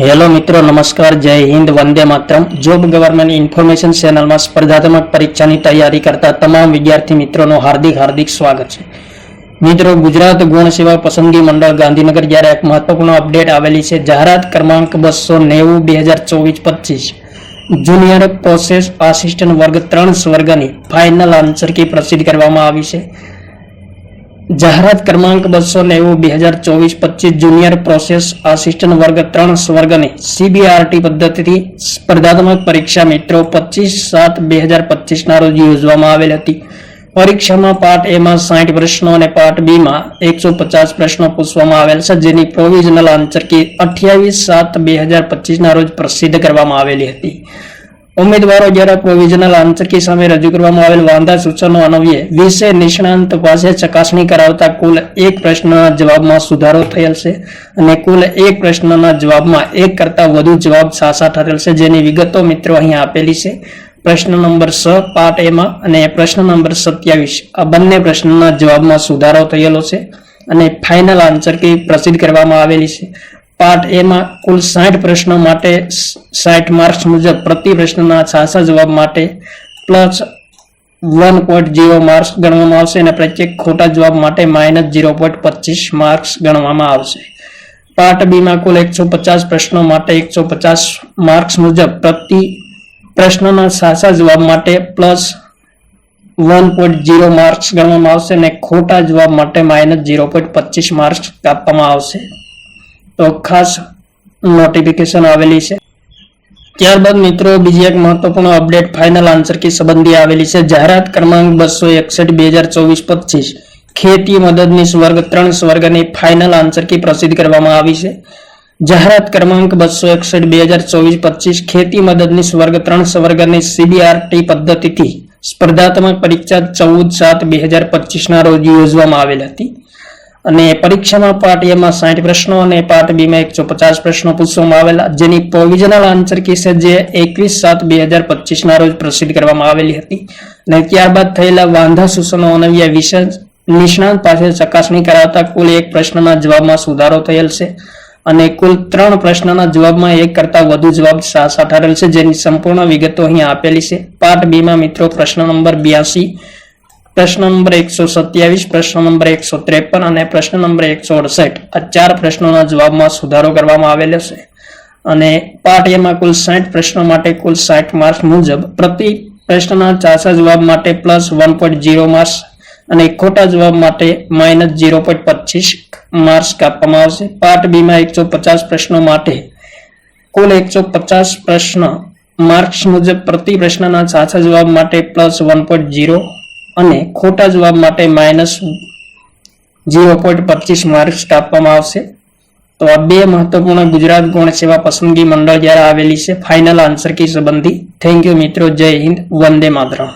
Hello મિત્રો, નમસ્કાર, જય હિન્દ, વંદે માતરમ. જોબ ગવર્મેન્ટ ઇન્ફોર્મેશન ચેનલમાં સ્પર્ધાત્મક પરીક્ષાની તૈયારી કરતા તમામ વિદ્યાર્થી મિત્રોનું હાર્દિક હાર્દિક સ્વાગત છે. મિત્રો, ગુજરાત ગુણ સેવા પસંદગી મંડળ ગાંધીનગર જ્યારે એક મહત્વપૂર્ણ અપડેટ આવેલી છે, જાહેરાત ક્રમાંક બસો નેવું, બે હજાર ચોવીસ, પચીસ. જુનિયર પ્રોસેસ આસિસ્ટન્ટ વર્ગ ત્રણ સ્વર્ગની ફાઇનલ આન્સર કી પ્રસિદ્ધ કરવામાં આવી છે. જાહેરાત ક્રમાંક બસો નેવું, બે હજાર ચોવીસ, પચીસ, જુનિયર પ્રોસેસ આસિસ્ટન્ટ વર્ગ ત્રણ સ્વર્ગની સીબીઆરટી પદ્ધતિથી સ્પર્ધાત્મક પરીક્ષા મિત્રો પચીસ સાત, બે હજાર પચીસના રોજ યોજવામાં આવેલ હતી. પરીક્ષામાં પાર્ટ એમાં સાઠ પ્રશ્નો અને પાર્ટ બીમાં એકસો પચાસ પ્રશ્નો પૂછવામાં આવેલ છે, જેની પ્રોવિઝનલ આન્સર કી અઠ્યાવીસ સાત, બે હજાર પચીસના રોજ પ્રસિદ્ધ કરવામાં આવેલી હતી. ઉમેદવારો દ્વારા પ્રોવિઝનલ આન્સર સામે રજૂ કરવામાં આવેલ વાંધા સૂચનો અન્વયે વિષય નિષ્ણાંત પાસે ચકાસણી કરાવતા કુલ એક પ્રશ્નના જવાબમાં સુધારો થયેલ છે અને કુલ એક પ્રશ્નના જવાબમાં એક કરતાં વધુ જવાબ સાચા ઠરેલ છે, જેની વિગતો મિત્રો અહીં આપેલી છે. પ્રશ્ન નંબર છ પાર્ટ એમાં અને પ્રશ્ન નંબર સત્યાવીસ, આ બંને પ્રશ્નના જવાબમાં સુધારો થયેલો છે અને ફાઇનલ આન્સર કે પ્રસિદ્ધ કરવામાં આવેલી છે. પાર્ટ એમાં કુલ સાઠ પ્રશ્નો માટે સાઠ માર્ક્સ મુજબ પ્રતિ પ્રશ્નના છાસા જવાબ માટે plus one point zero marks ગણવામાં આવશે અને પ્રત્યેક ખોટા જવાબ માટે માઇનસ જીરો પોઈન્ટ પચીસ માર્ક્સ ગણવામાં આવશે. પાર્ટ બીમાં કુલ એકસો પચાસ પ્રશ્નો માટે એકસો પચાસ માર્ક્સ મુજબ પ્રતિ પ્રશ્નના સાચા જવાબ માટે plus one point zero marks ગણવામાં આવશે અને ખોટા જવાબ માટે માઇનસ જીરો પોઈન્ટ પચીસ માર્ક્સ કાપવામાં આવશે. ખાસ નોટિફિકેશન આવેલી છે. ત્યારબાદ મિત્રો બીજી એક મહત્વપૂર્ણ અપડેટ ફાઇનલ આન્સર કી સંબંધી આવેલી છે. જાહેરાત ક્રમાંક બસો એકસઠ બે હજાર ચોવીસ પચીસ. ખેતી મદદનીશ વર્ગ ત્રણ સ્વર્ગની ફાઇનલ આન્સર કી પ્રસિદ્ધ કરવામાં આવી છે. જાહેરાત ક્રમાંક બસો એકસઠ બે હજાર ચોવીસ પચીસ. ખેતી મદદનીશ વર્ગ ત્રણ સ્વર્ગની સીબીઆરટી પદ્ધતિથી સ્પર્ધાત્મક પરીક્ષા ચૌદ સાત બે હજાર પચીસના રોજ યોજવામાં આવેલ હતી. અને પરીક્ષામાં પાર્ટ એમાં સાઠ પ્રશ્નો અને પાર્ટ બીમાં એકસો પચાસ પ્રશ્નો પૂછવામાં આવેલા, જેની પ્રોવિઝનલ આન્સર કી છે? જે એકવીસ સાત બે હજાર પચીસના રોજ પ્રસિદ્ધ કરવામાં આવેલી હતી. અને ત્યારબાદ થયેલા વાંધા, સૂચનો અનવ્ય વિશે નિષ્ણાંત પાસે ચકાસણી કરાવતા કુલ એક પ્રશ્નના જવાબમાં સુધારો થયેલ છે. અને કુલ ત્રણ પ્રશ્નના જવાબમાં એક કરતા વધુ જવાબ સાચા ઠરેલ છે, જેની સંપૂર્ણ વિગતો અહીં આપેલી છે. પાર્ટ બીમાં મિત્રો પ્રશ્ન નંબર બ્યાસી પ્રશ્ન નંબર એકસો સત્યાવીસ, પ્રશ્ન નંબર એકસો ત્રેપન અને પ્રશ્ન નંબર એકસો અડસઠ. આ ચાર પ્રશ્નોના જવાબમાં સુધારો કરવામાં આવેલો છે. અને પાઠ એમાં કુલ સાઠ પ્રશ્નો માટે કુલ સાઠ માર્ક્સ મુજબ પ્રતિ પ્રશ્નના ચાસા જવાબ માટે plus one point zero marks અને ખોટા જવાબ માટે માઇનસ જીરો પોઈન્ટ પચીસ માર્ક્સ કાપવામાં આવશે. પાર્ટ બીમાં એકસો પચાસ પ્રશ્નો માટે કુલ એકસો પચાસ પ્રશ્ન માર્ક્સ મુજબ પ્રતિ પ્રશ્નના સાચા જવાબ માટે પ્લસ વન પોઈન્ટ જીરો અને ખોટા જવાબ માટે માઇનસ ઝીરો પોઈન્ટ પચીસ માર્ક્સ આપવામાં આવશે. તો આ બે મહત્વપૂર્ણ ગુજરાત ગૌણ સેવા પસંદગી મંડળ દ્વારા આવેલી છે ફાઇનલ આન્સર કી સંબંધી. થેન્ક યુ મિત્રો. જય હિન્દ. વંદે માતરમ.